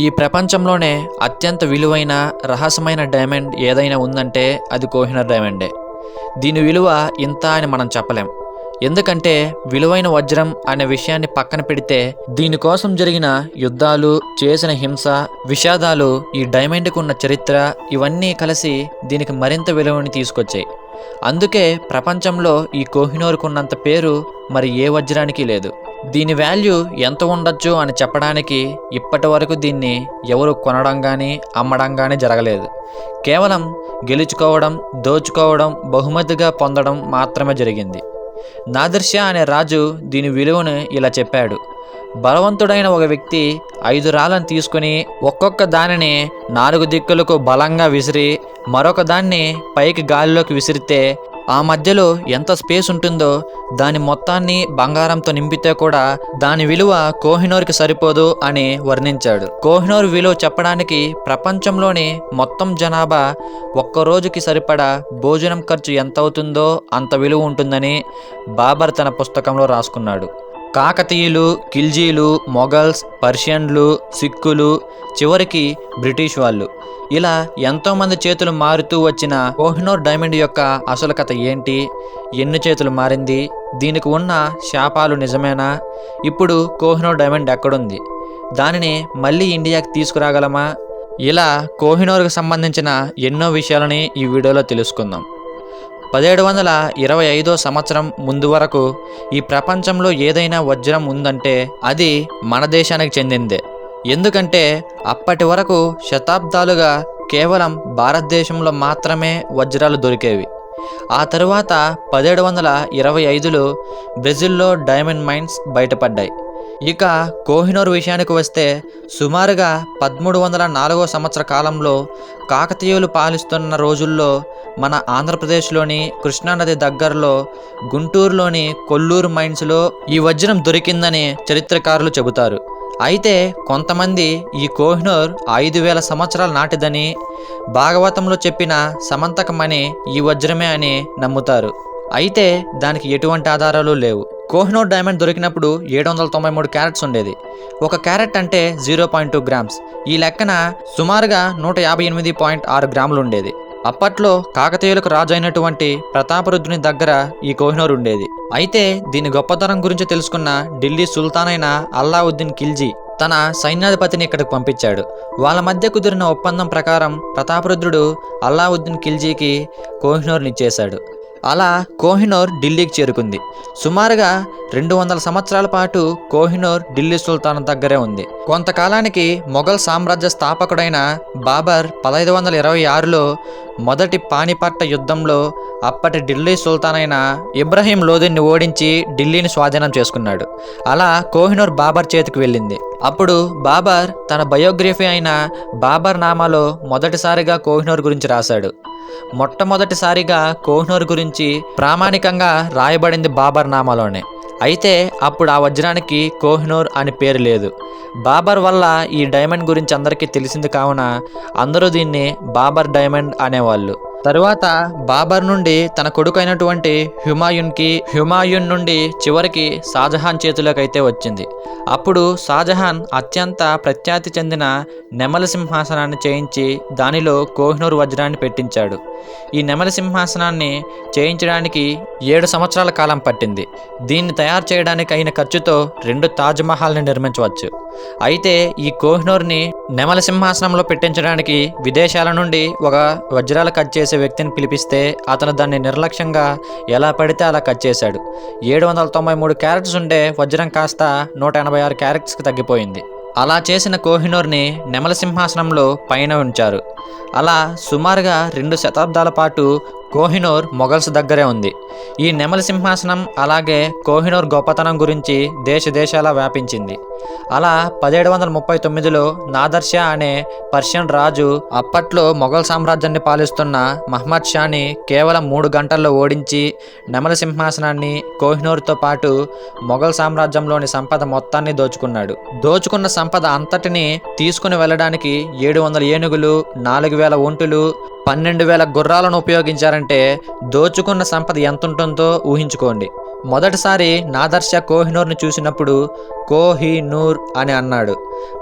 ఈ ప్రపంచంలోనే అత్యంత విలువైన రహస్యమైన డైమండ్ ఏదైనా ఉందంటే అది కోహినర్ డైమండే. దీని విలువ ఇంత అని మనం చెప్పలేం. ఎందుకంటే విలువైన వజ్రం అనే విషయాన్ని పక్కన పెడితే దీనికోసం జరిగిన యుద్ధాలు చేసిన హింస విషాదాలు ఈ డైమండ్కు ఉన్న చరిత్ర ఇవన్నీ కలిసి దీనికి మరింత విలువని తీసుకొచ్చాయి. అందుకే ప్రపంచంలో ఈ కోహినూరుకున్నంత పేరు మరి ఏ వజ్రానికి లేదు. దీని వాల్యూ ఎంత ఉండొచ్చు అని చెప్పడానికి ఇప్పటి వరకు దీన్ని ఎవరు కొనడం కానీ అమ్మడం కానీ జరగలేదు. కేవలం గెలుచుకోవడం దోచుకోవడం బహుమతిగా పొందడం మాత్రమే జరిగింది. నాదర్శ అనే రాజు దీని విలువను ఇలా చెప్పాడు. బలవంతుడైన ఒక వ్యక్తి ఐదు రాళ్ళను తీసుకుని ఒక్కొక్క దానిని నాలుగు దిక్కులకు బలంగా విసిరి మరొక దాన్ని పైకి గాలిలోకి విసిరితే ఆ మధ్యలో ఎంత స్పేస్ ఉంటుందో దాని మొత్తాన్ని బంగారంతో నింపితే కూడా దాని విలువ కోహినూర్కి సరిపోదు అని వర్ణించాడు. కోహినూర్ విలువ చెప్పడానికి ప్రపంచంలోని మొత్తం జనాభా ఒక్క రోజుకి సరిపడా భోజనం ఖర్చు ఎంత అవుతుందో అంత విలువ ఉంటుందని బాబర్ తన పుస్తకంలో రాసుకున్నాడు. కాకతీయులు ఖిల్జీలు మొఘల్స్ పర్షియన్లు సిక్కులు చివరికి బ్రిటిష్ వాళ్ళు. ఇలా ఎంతోమంది చేతులు మారుతూ వచ్చిన కోహినూర్ డైమండ్ యొక్క అసలు కథ ఏంటి? ఎన్ని చేతులు మారింది? దీనికి ఉన్న శాపాలు నిజమేనా? ఇప్పుడు కోహినూర్ డైమండ్ ఎక్కడుంది? దానిని మళ్ళీ ఇండియాకి తీసుకురాగలమా? ఇలా కోహినూర్కి సంబంధించిన ఎన్నో విషయాలని ఈ వీడియోలో తెలుసుకుందాం. పదిహేడు వందల ఇరవై ఐదో సంవత్సరం ముందు వరకు ఈ ప్రపంచంలో ఏదైనా వజ్రం ఉందంటే అది మన దేశానికి చెందిందే. ఎందుకంటే అప్పటి వరకు శతాబ్దాలుగా కేవలం భారతదేశంలో మాత్రమే వజ్రాలు దొరికేవి. ఆ తరువాత పదిహేడు వందల ఇరవై ఐదులో బ్రెజిల్లో డైమండ్ మైన్స్ బయటపడ్డాయి. ఇక కోహినూర్ విషయానికి వస్తే సుమారుగా పదమూడు వందల నాలుగో సంవత్సర కాలంలో కాకతీయులు పాలిస్తున్న రోజుల్లో మన ఆంధ్రప్రదేశ్లోని కృష్ణానది దగ్గరలో గుంటూరులోని కొల్లూరు మైన్స్లో ఈ వజ్రం దొరికిందని చరిత్రకారులు చెబుతారు. అయితే కొంతమంది ఈ కోహినూర్ ఐదు వేల సంవత్సరాల నాటిదని భాగవతంలో చెప్పిన సమంతకమని ఈ వజ్రమే అని నమ్ముతారు. అయితే దానికి ఎటువంటి ఆధారాలు లేవు. కోహినూర్ డైమండ్ దొరికినప్పుడు ఏడు వందల తొంభై మూడు క్యారెట్స్ ఉండేది. ఒక క్యారెట్ అంటే జీరో పాయింట్ టూ గ్రామ్స్. ఈ లెక్కన సుమారుగా నూట యాభై ఎనిమిది పాయింట్ ఆరు గ్రాములు ఉండేది. అప్పట్లో కాకతీయులకు రాజు అయినటువంటి ప్రతాపరుద్రుని దగ్గర ఈ కోహినూర్ ఉండేది. అయితే దీని గొప్పతనం గురించి తెలుసుకున్న ఢిల్లీ సుల్తాన్ అయిన అల్లావుద్దీన్ ఖిల్జీ తన సైన్యాధిపతిని ఇక్కడికి పంపించాడు. వాళ్ళ మధ్య కుదిరిన ఒప్పందం ప్రకారం ప్రతాపరుద్రుడు అల్లావుద్దీన్ ఖిల్జీకి కోహినూర్ని ఇచ్చేశాడు. అలా కోహినూర్ ఢిల్లీకి చేరుకుంది. సుమారుగా రెండు వందల సంవత్సరాల పాటు కోహినూర్ ఢిల్లీ సుల్తాన్ దగ్గరే ఉంది. కొంతకాలానికి మొఘల్ సామ్రాజ్య స్థాపకుడైన బాబర్ పదహైదు వందల ఇరవై ఆరులో మొదటి పానిపట్ట యుద్ధంలో అప్పటి ఢిల్లీ సుల్తాన్ అయిన ఇబ్రహీం లోదిన్ని ఓడించి ఢిల్లీని స్వాధీనం చేసుకున్నాడు. అలా కోహినూర్ బాబర్ చేతికి వెళ్ళింది. అప్పుడు బాబర్ తన బయోగ్రఫీ అయిన బాబర్ నామాలో మొదటిసారిగా కోహినూర్ గురించి రాశాడు. మొట్టమొదటిసారిగా కోహ్నూర్ గురించి ప్రామాణికంగా రాయబడింది బాబర్ నామాలోనే. అయితే అప్పుడు ఆ వజ్రానికి కోహినూర్ అని పేరు లేదు. బాబర్ వల్ల ఈ డైమండ్ గురించి అందరికీ తెలిసింది కావున అందరూ దీన్ని బాబర్ డైమండ్ అనేవాళ్ళు. తరువాత బాబర్ నుండి తన కొడుకైనటువంటి హుమాయున్కి హుమాయున్ నుండి చివరికి షాజహాన్ చేతిలోకి అయితే వచ్చింది. అప్పుడు షాజహాన్ అత్యంత ప్రఖ్యాతి చెందిన నెమల సింహాసనాన్ని చేయించి దానిలో కోహినూర్ వజ్రాన్ని పెట్టించాడు. ఈ నెమలి సింహాసనాన్ని చేయించడానికి ఏడు సంవత్సరాల కాలం పట్టింది. దీన్ని తయారు చేయడానికి అయిన ఖర్చుతో రెండు తాజ్మహల్ని నిర్మించవచ్చు. అయితే ఈ కోహినూర్ని నెమల సింహాసనంలో పెట్టించడానికి విదేశాల నుండి ఒక వజ్రాలు కట్ చేసి వ్యక్తిని పిలిపిస్తే అతను దాన్ని నిర్లక్ష్యంగా ఎలా పడితే అలా కట్ చేశాడు. ఏడు వందల తొంభై మూడు క్యారెట్స్ ఉండే వజ్రం కాస్త నూట ఎనభై ఆరు క్యారెట్స్కి తగ్గిపోయింది. అలా చేసిన కోహినూర్ని నెమల సింహాసనంలో పైన ఉంచారు. అలా సుమారుగా రెండు శతాబ్దాల పాటు కోహినూర్ మొఘల్స్ దగ్గరే ఉంది. ఈ నెమలి సింహాసనం అలాగే కోహినూర్ గొప్పతనం గురించి దేశ దేశాలా వ్యాపించింది. అలా పదిహేడు వందల ముప్పై తొమ్మిదిలో నాదర్ షా అనే పర్షియన్ రాజు అప్పట్లో మొఘల్ సామ్రాజ్యాన్ని పాలిస్తున్న మహమ్మద్ షాని కేవలం మూడు గంటల్లో ఓడించి నెమలి సింహాసనాన్ని కోహినూర్తో పాటు మొఘల్ సామ్రాజ్యంలోని సంపద మొత్తాన్ని దోచుకున్నాడు. దోచుకున్న సంపద అంతటిని తీసుకుని వెళ్ళడానికి ఏడు వందల ఏనుగులు నాలుగు వేల ఒంటులు పన్నెండు వేల గుర్రాలను ఉపయోగించారంటే దోచుకున్న సంపద ఎంత ఉంటుందో ఊహించుకోండి. మొదటిసారి నాదర్శ కోహినూర్ని చూసినప్పుడు కోహినూర్ అని అన్నాడు.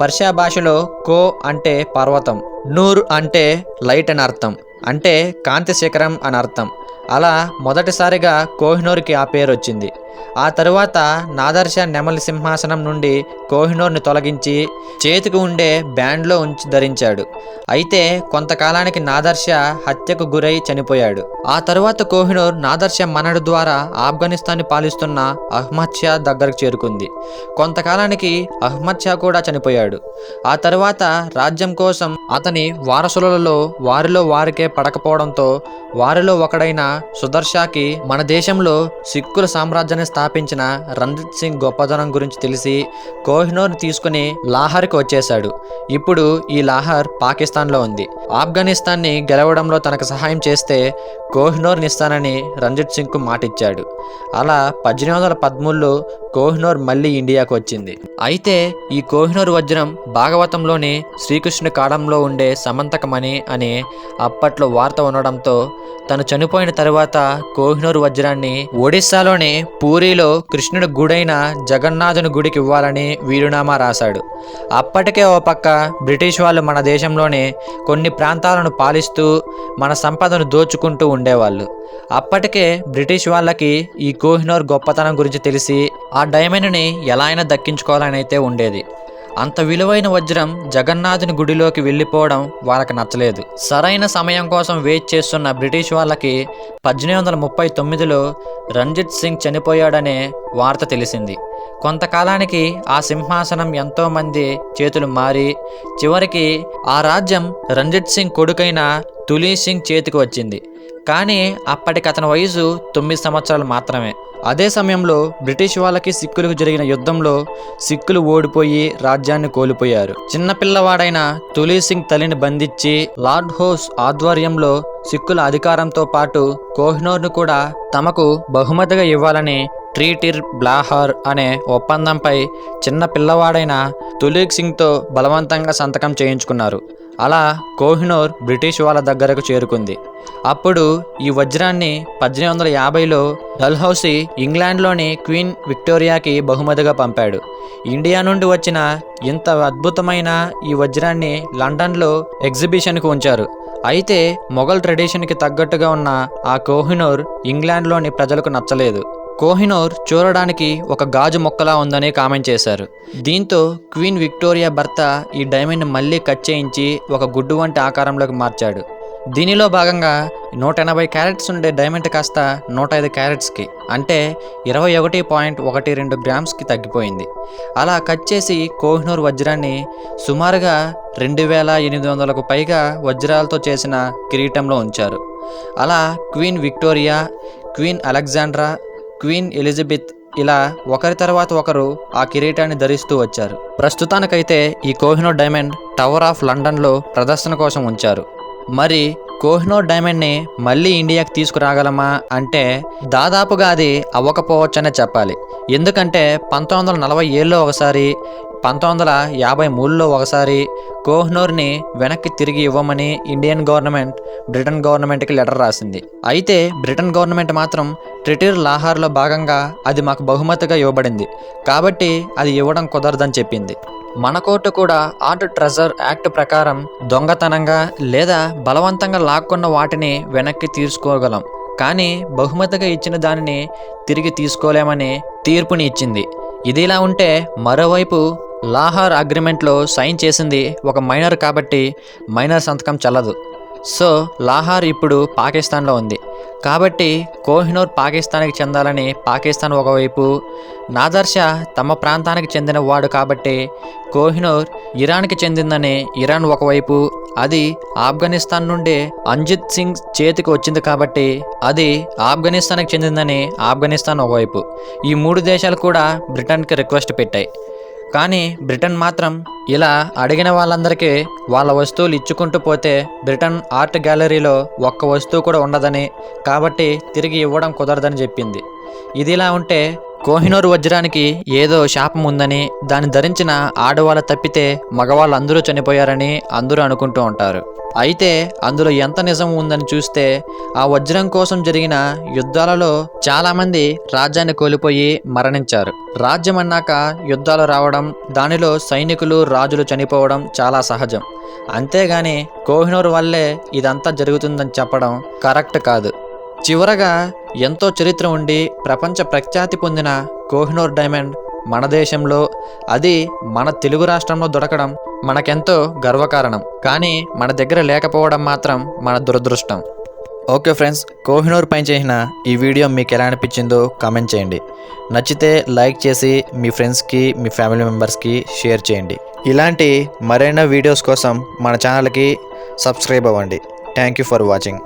పర్షియా భాషలో కో అంటే పర్వతం నూర్ అంటే లైట్ అని అర్థం అంటే కాంతి శిఖరం అని అర్థం. అలా మొదటిసారిగా కోహినూర్కి ఆ పేరు వచ్చింది ఆ తరువాత నాదర్శ నెమలి సింహాసనం నుండి కోహినూర్ని తొలగించి చేతికి ఉండే బ్యాండ్లో ఉంచి ధరించాడు. అయితే కొంతకాలానికి నాదర్శ హత్యకు గురై చనిపోయాడు. ఆ తరువాత కోహినూర్ నాదర్శ మనడు ద్వారా ఆఫ్ఘనిస్తాన్ని పాలిస్తున్న అహ్మద్ షా దగ్గరకు చేరుకుంది. కొంతకాలానికి అహ్మద్ షా కూడా చనిపోయాడు. ఆ తరువాత రాజ్యం కోసం అతని వారసులలో వారిలో వారికే పడకపోవడంతో వారిలో ఒకడైన సుదర్షాకి మన దేశంలో సిక్కుల సామ్రాజ్యాన్ని స్థాపించిన రణజిత్ సింగ్ గొప్పదనం గురించి తెలిసి కోహినూర్ని తీసుకుని లాహార్కి వచ్చేశాడు. ఇప్పుడు ఈ లాహార్ పాకిస్తాన్లో ఉంది. ఆఫ్ఘనిస్తాన్ని గెలవడంలో తనకు సహాయం చేస్తే కోహినూర్ని ఇస్తానని రంజిత్ సింగ్కు మాటిచ్చాడు. అలా పద్దెనిమిది వందల పదమూడులో కోహినూర్ మళ్ళీ ఇండియాకు వచ్చింది అయితే ఈ కోహినూర్ వజ్రం భాగవతంలోని శ్రీకృష్ణుడి కాడంలో ఉండే సమంతకమణి అని అప్పట్లో వార్త ఉండడంతో తను చనిపోయిన తరువాత కోహినూర్ వజ్రాన్ని ఒడిస్సాలోని పూరిలో కృష్ణుడి గుడైన జగన్నాథుని గుడికి ఇవ్వాలని వీరునామా రాశాడు. అప్పటికే ఓ పక్క బ్రిటిష్ వాళ్ళు మన దేశంలోనే కొన్ని ప్రాంతాలను పాలిస్తూ మన సంపదను దోచుకుంటూ ఉండేవాళ్ళు. అప్పటికే బ్రిటిష్ వాళ్ళకి ఈ కోహినూర్ గొప్పతనం గురించి తెలిసి ఆ డైమండ్ని ఎలా అయినా దక్కించుకోవాలని అయితే ఉండేది. అంత విలువైన వజ్రం జగన్నాథుని గుడిలోకి వెళ్ళిపోవడం వాళ్ళకి నచ్చలేదు. సరైన సమయం కోసం వెయిట్ చేస్తున్న బ్రిటిష్ వాళ్ళకి పద్దెనిమిది వందల ముప్పై తొమ్మిదిలో రంజిత్ సింగ్ చనిపోయాడనే వార్త తెలిసింది. కొంతకాలానికి ఆ సింహాసనం ఎంతోమంది చేతులు మారి చివరికి ఆ రాజ్యం రంజిత్ సింగ్ కొడుకైన తులీ సింగ్ చేతికి వచ్చింది. కానీ అప్పటికి అతని వయసు తొమ్మిది సంవత్సరాలు మాత్రమే. అదే సమయంలో బ్రిటిష్ వాళ్ళకి సిక్కులకు జరిగిన యుద్ధంలో సిక్కులు ఓడిపోయి రాజ్యాన్ని కోల్పోయారు. చిన్నపిల్లవాడైన తులీ సింగ్ తల్లిని బంధించి లార్డ్ హోస్ ఆధ్వర్యంలో సిక్కుల అధికారంతో పాటు కోహినూర్ను కూడా తమకు బహుమతిగా ఇవ్వాలని ట్రీటిర్ బ్లాహర్ అనే ఒప్పందంపై చిన్న పిల్లవాడైన తులీక్ సింగ్తో బలవంతంగా సంతకం చేయించుకున్నారు. అలా కోహినూర్ బ్రిటిష్ వాళ్ళ దగ్గరకు చేరుకుంది. అప్పుడు ఈ వజ్రాన్ని పద్దెనిమిది వందల యాభైలో డల్హౌసీ ఇంగ్లాండ్లోని క్వీన్ విక్టోరియాకి బహుమతిగా పంపాడు. ఇండియా నుండి వచ్చిన ఇంత అద్భుతమైన ఈ వజ్రాన్ని లండన్లో ఎగ్జిబిషన్కు ఉంచారు. అయితే మొఘల్ ట్రెడిషన్కి తగ్గట్టుగా ఉన్న ఆ కోహినూర్ ఇంగ్లాండ్లోని ప్రజలకు నచ్చలేదు. కోహినూర్ చూడడానికి ఒక గాజు మొక్కలా ఉందని కామెంట్ చేశారు. దీంతో క్వీన్ విక్టోరియా భర్త ఈ డైమండ్ మళ్ళీ కట్ చేయించి ఒక గుడ్డు వంటి ఆకారంలోకి మార్చాడు. దీనిలో భాగంగా నూట ఎనభై క్యారెట్స్ ఉండే డైమండ్ కాస్త నూట ఐదు క్యారెట్స్కి అంటే ఇరవై ఒకటి పాయింట్ ఒకటి రెండు గ్రామ్స్కి తగ్గిపోయింది. అలా కట్ చేసి కోహినూర్ వజ్రాన్ని సుమారుగా రెండు వేల ఎనిమిది వందలకు పైగా వజ్రాలతో చేసిన కిరీటంలో ఉంచారు. అలా Queen Victoria Queen Alexandra Queen Elizabeth ఇలా ఒకరి తర్వాత ఒకరు ఆ కిరీటాన్ని ధరిస్తూ వచ్చారు. ప్రస్తుతానికైతే ఈ కోహినో డైమండ్ టవర్ ఆఫ్ లండన్లో ప్రదర్శన కోసం ఉంచారు. మరి కోహినూర్ డైమండ్ని మళ్ళీ ఇండియాకి తీసుకురాగలమా అంటే దాదాపుగా అది అవ్వకపోవచ్చనే చెప్పాలి. ఎందుకంటే పంతొమ్మిది వందల నలభై ఏళ్ళలో ఒకసారి పంతొమ్మిది వందల యాభై మూడులో ఒకసారి కోహ్నూర్ని వెనక్కి తిరిగి ఇవ్వమని ఇండియన్ గవర్నమెంట్ బ్రిటన్ గవర్నమెంట్కి లెటర్ రాసింది. అయితే బ్రిటన్ గవర్నమెంట్ మాత్రం ట్రిటిర్ లాహార్లో భాగంగా అది మాకు బహుమతిగా ఇవ్వబడింది. కాబట్టి అది ఇవ్వడం కుదరదని చెప్పింది. మన కోర్టు కూడా ఆర్ట్ ట్రెజర్ యాక్ట్ ప్రకారం దొంగతనంగా లేదా బలవంతంగా లాక్కున్న వాటిని వెనక్కి తీసుకోగలం. కానీ బహుమతిగా ఇచ్చిన దానిని తిరిగి తీసుకోలేమని తీర్పుని ఇచ్చింది. ఇదిలా ఉంటే మరోవైపు లాహార్ అగ్రిమెంట్లో సైన్ చేసింది ఒక మైనర్ కాబట్టి మైనర్ సంతకం చల్లదు. సో లాహార్ ఇప్పుడు పాకిస్తాన్లో ఉంది. కాబట్టి కోహినూర్ పాకిస్తాన్కి చెందాలని పాకిస్తాన్ ఒకవైపు నాదర్షా తమ ప్రాంతానికి చెందిన వాడు కాబట్టి కోహినూర్ ఇరాన్కి చెందిందని ఇరాన్ ఒకవైపు అది ఆఫ్ఘనిస్తాన్ నుండి అంజిత్ సింగ్ చేతికి వచ్చింది కాబట్టి అది ఆఫ్ఘనిస్తాన్కి చెందిందని ఆఫ్ఘనిస్తాన్ ఒకవైపు. ఈ మూడు దేశాలు కూడా బ్రిటన్కి రిక్వెస్ట్ పెట్టాయి. కానీ బ్రిటన్ మాత్రం ఇలా అడిగిన వాళ్ళందరికీ వాళ్ళ వస్తువులు ఇచ్చుకుంటూ పోతే బ్రిటన్ ఆర్ట్ గ్యాలరీలో ఒక్క వస్తువు కూడా ఉండదని కాబట్టి తిరిగి ఇవ్వడం కుదరదని చెప్పింది. ఇదిలా ఉంటే కోహినూర్ వజ్రానికి ఏదో శాపం ఉందని దాన్ని ధరించిన ఆడవాళ్ళు తప్పితే మగవాళ్ళు అందరూ చనిపోయారని అందరూ అనుకుంటూ ఉంటారు. అయితే అందులో ఎంత నిజం ఉందని చూస్తే ఆ వజ్రం కోసం జరిగిన యుద్ధాలలో చాలామంది రాజ్యాన్ని కోల్పోయి మరణించారు. రాజ్యం అన్నాక యుద్ధాలు రావడం దానిలో సైనికులు రాజులు చనిపోవడం చాలా సహజం. అంతేగాని కోహినూర్ వల్లే ఇదంతా జరుగుతుందని చెప్పడం కరెక్ట్ కాదు. చివరగా ఎంతో చరిత్ర ఉండి ప్రపంచ ప్రఖ్యాతి పొందిన కోహినూర్ డైమండ్ మన దేశంలో అది మన తెలుగు రాష్ట్రంలో దొరకడం మనకెంతో గర్వకారణం. కానీ మన దగ్గర లేకపోవడం మాత్రం మన దురదృష్టం. ఓకే ఫ్రెండ్స్ కోహినూర్ పైన చేసిన ఈ వీడియో మీకు ఎలా అనిపించిందో కామెంట్ చేయండి. నచ్చితే లైక్ చేసి మీ ఫ్రెండ్స్కి మీ ఫ్యామిలీ మెంబర్స్కి షేర్ చేయండి. ఇలాంటి మరైనా వీడియోస్ కోసం మన ఛానల్కి సబ్స్క్రైబ్ అవ్వండి. Thank you for watching.